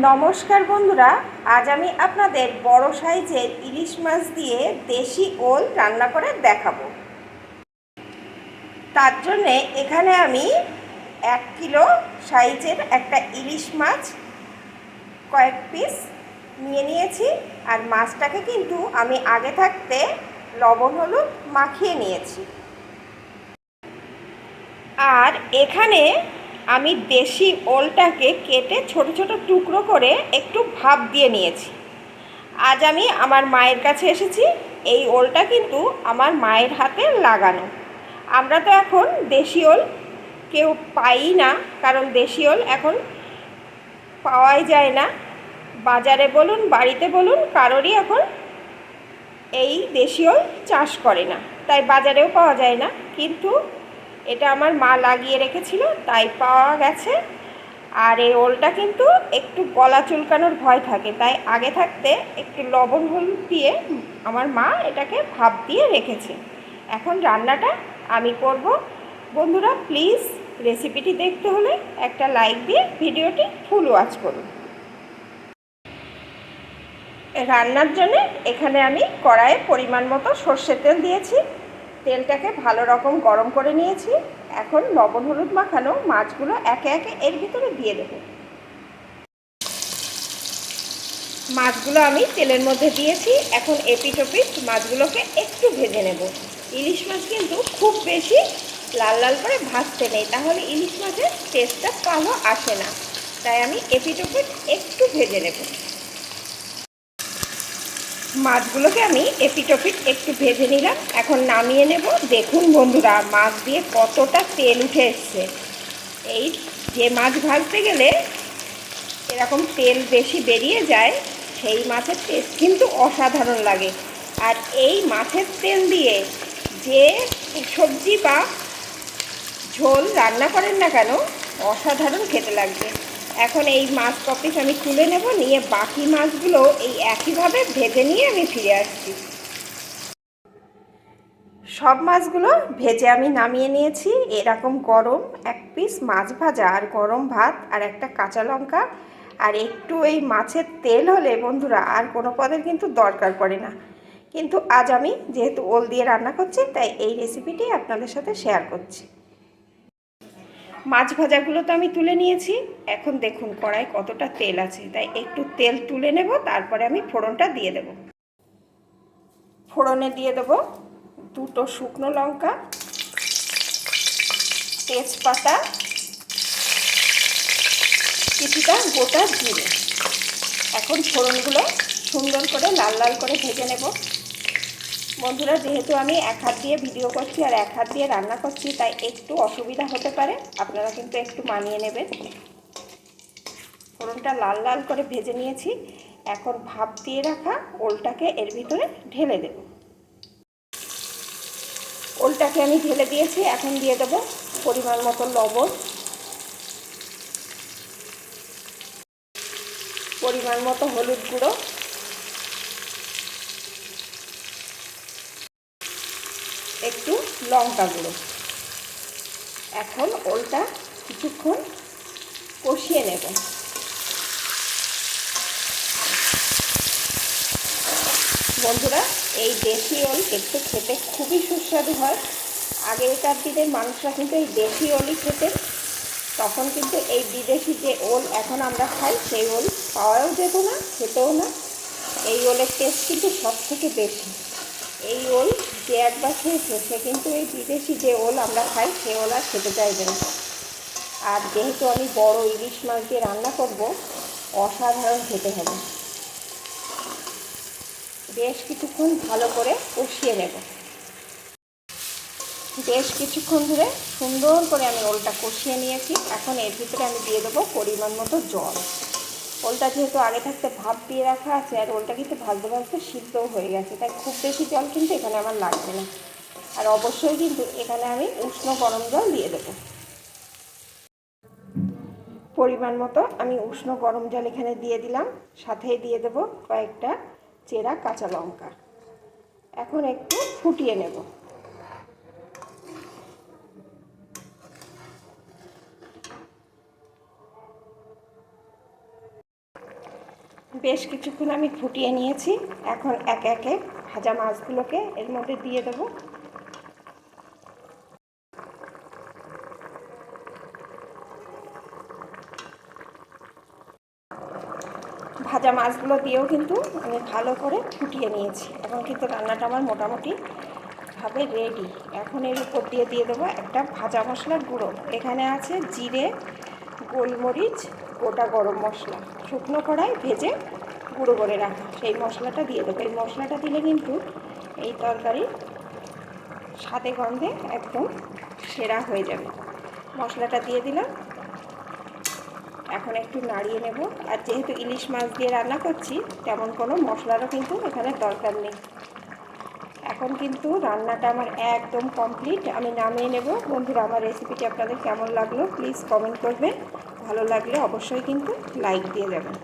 নমস্কার বন্ধুরা, আজ আমি আপনাদের বড় সাইজের ইলিশ মাছ দিয়ে দেশি ওল রান্না করে দেখাবো। তার জন্যে এখানে আমি এক কিলো সাইজের একটা ইলিশ মাছ কয়েক পিস নিয়ে নিয়েছি, আর মাছটাকে কিন্তু আমি আগে থাকতে লবণ, হলুদ মাখিয়ে নিয়েছি। আর এখানে আমি দেশি ওলটাকে কেটে ছোট ছোট টুকরো করে একটু ভাপ দিয়ে নিয়েছি। আজ আমি আমার মায়ের কাছে এসেছি। এই ওলটা কিন্তু আমার মায়ের হাতে লাগানো। আমরা তো এখন দেশি ওল কেউ পাই না, কারণ দেশি ওল এখন পাওয়াই যায় না। বাজারে বলুন, বাড়িতে বলুন, কারোরই এখন এই দেশি ওল চাষ করে না। তাই বাজারেও পাওয়া যায় না। কিন্তু এটা আমার মা লাগিয়ে রেখেছিল, তাই পাওয়া গেছে। আর এই ওলটা কিন্তু একটু গলা চুলকানোর ভয় থাকে, তাই আগে থাকতে একটু লবণ হলুদ দিয়ে আমার মা এটাকে ভাপ দিয়ে রেখেছে। এখন রান্নাটা আমি করব। বন্ধুরা, প্লিজ রেসিপিটি দেখতে হলে একটা লাইক দিয়ে ভিডিওটি ফুল ওয়াচ করুন। রান্নার জন্য এখানে আমি কড়াইয়ে পরিমাণ মতো সর্ষের তেল দিয়েছি। তেলটাকে ভালো রকম গরম করে নিয়েছি। এখন লবণ হলুদ মাখানো মাছগুলো একে একে এর ভিতরে দিয়ে দেবো। মাছগুলো আমি তেলের মধ্যে দিয়েছি। এখন এপিট ওপিট মাছগুলোকে একটু ভেজে নেব। ইলিশ মাছ কিন্তু খুব বেশি লাল লাল করে ভাজতে নেই, তাহলে ইলিশ মাছের টেস্টটা ভালো আসে না। তাই আমি এপিট ওপিট একটু ভেজে নেব। মাছগুলোকে আমি এপিটপিট একটু ভেজে নিলাম। এখন নামিয়ে নেব। দেখুন বন্ধুরা, মাছ দিয়ে কতটা তেল উঠে এসছে। এই যে মাছ ভাজতে গেলে এরকম তেল বেশি বেরিয়ে যায়, সেই মাছের টেস্ট কিন্তু অসাধারণ লাগে। আর এই মাছের তেল দিয়ে যে সবজি বা ঝোল রান্না করেন না কেন, অসাধারণ খেতে লাগবে। এখন এই মাছ কপিস আমি তুলে নেব, নিয়ে বাকি মাছগুলো এই একইভাবে ভেজে নিয়ে আমি ফিরে আসছি। সব মাছগুলো ভেজে আমি নামিয়ে নিয়েছি। এরকম গরম এক পিস মাছ ভাজা আর গরম ভাত আর একটা কাঁচা লঙ্কা আর একটু এই মাছের তেল হলে বন্ধুরা আর কোনো পদের কিন্তু দরকার পড়ে না। কিন্তু আজ আমি যেহেতু ওল দিয়ে রান্না করছি, তাই এই রেসিপিটি আপনাদের সাথে শেয়ার করছি। মাছ ভাজাগুলো তো আমি তুলে নিয়েছি। এখন দেখুন কড়াই কতটা তেল আছে। তাই একটু তেল তুলে নেব, তারপরে আমি ফোড়নটা দিয়ে দেব। ফোড়নে দিয়ে দেব দুটো শুকনো লঙ্কা, তেজপাতা, কিছুটা গোটা জিরে। এখন ফোড়নগুলো সুন্দর করে লাল লাল করে ভেজে নেব। বন্ধুরা, যেহেতু আমি এক হাত দিয়ে ভিডিও করছি আর এক হাত দিয়ে রান্না করছি, তাই একটু অসুবিধা হতে পারে। আপনারা কিন্তু একটু মানিয়ে নেবেন। ফোড়নটা লাল লাল করে ভেজে নিয়েছি। এখন ভাপ দিয়ে রাখা ওলটাকে এর ভিতরে ঢেলে দেব। ওলটাকে আমি ঢেলে দিয়েছি, এখন দিয়ে দেব পরিমাণ মতো লবণ। পরিমাণ মতো হলুদ গুঁড়ো। একটু লঙ্কা গুঁড়ো। এখন ওলটা কিছুক্ষণ কষিয়ে নেব। বন্ধুরা, এই দেশি ওল একটু খেতে খুবই সুস্বাদু হয়। আগেকার দিনের মানুষরা কিন্তু এই দেশি ওলই খেতেন তখন কিন্তু এই বিদেশি যে ওল এখন আমরা খাই, সেই ওল পাওয়াও যেত না, খেতেও না। এই ওলের টেস্ট কিন্তু সব থেকে বেশি। এই ওল যে একবার খেয়েছে, সে কিন্তু এই বিদেশি যে ওল আমরা খাই, সে ওল আর খেতে চাইবে না। আর যেহেতু আমি বড় ইলিশ মাছ দিয়ে রান্না করব, অসাধারণ খেতে হবে। বেশ কিছুক্ষণ ভালো করে কষিয়ে নেব। বেশ কিছুক্ষণ ধরে সুন্দর করে আমি ওলটা কষিয়ে নিয়েছি। এখন এর ভিতরে আমি দিয়ে দেবো পরিমাণ মতো জল। ওলটা যেহেতু আগে থাকতে ভাপ দিয়ে রাখা আছে আর ওলটা কিন্তু ভাজতে ভাজতে সিদ্ধও হয়ে গেছে, তাই খুব বেশি জল কিন্তু এখানে আমার লাগবে না। আর অবশ্যই কিন্তু এখানে আমি উষ্ণ গরম জল দিয়ে দেবো। পরিমাণ মতো আমি উষ্ণ গরম জল এখানে দিয়ে দিলাম, সাথেই দিয়ে দেব কয়েকটা চেরা কাঁচা লঙ্কা। এখন একটু ফুটিয়ে নেব। বেশ কিছুক্ষণ আমি ফুটিয়ে নিয়েছি। এখন এক একে ভাজা মাছগুলোকে এর মধ্যে দিয়ে দেবো। ভাজা মাছগুলো দিয়েও কিন্তু আমি ভালো করে ফুটিয়ে নিয়েছি এখন কিন্তু রান্নাটা আমার মোটামুটি ভাবে রেডি এখন এর উপর দিয়ে দিয়ে দেবো একটা ভাজা মশলার গুঁড়ো। এখানে আছে জিরে গোলমরিচ, গোটা গরম মশলা। শুকনো কড়াই ভেজে গুঁড়ো করে রাখা। সেই মশলাটা দিয়ে দেবো। এই মশলাটা দিলে কিন্তু এই তরকারি স্বাদে গন্ধে একদম সেরা হয়ে যাবে। মশলাটা দিয়ে দিলাম। এখন একটু নাড়িয়ে নেব। আর যেহেতু ইলিশ মাছ দিয়ে রান্না করছি, তেমন কোনো মশলারও কিন্তু এখানে দরকার নেই। এখন কিন্তু রান্নাটা আমার একদম কমপ্লিট আমি নামিয়ে নেব। বন্ধুরা, আমার রেসিপিটি আপনাদের কেমন লাগল প্লিজ কমেন্ট করবেন। ভালো লাগলে অবশ্যই কিন্তু লাইক দিয়ে যাবেন